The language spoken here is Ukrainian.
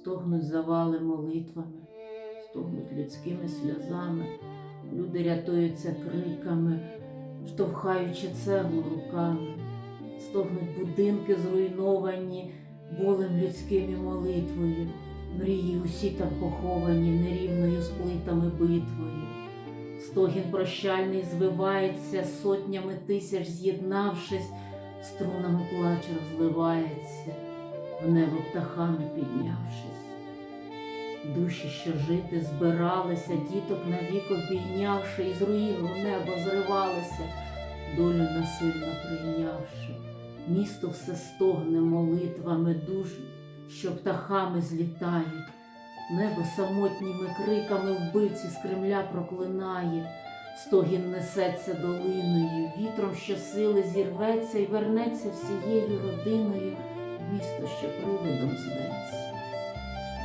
стогнуть завали молитвами, стогнуть людськими сльозами, люди рятуються криками, штовхаючи цеглу руками, стогнуть будинки зруйновані болем людським і молитвою, мрії усі там поховані нерівною з плитами битвою. Стогін прощальний звивається сотнями тисяч, з'єднавшись, струнами плач розливається, в небо птахами піднявшись. Душі, що жити збиралися, діток навік обійнявши, і з руїн у небо зривалися, долю насильно прийнявши. Місто все стогне молитвами душ, що птахами злітають. Небо самотніми криками вбивці з Кремля проклинає, стогін несеться долиною, вітром щосили зірветься і вернеться всією родиною місто, ще привидом зветься.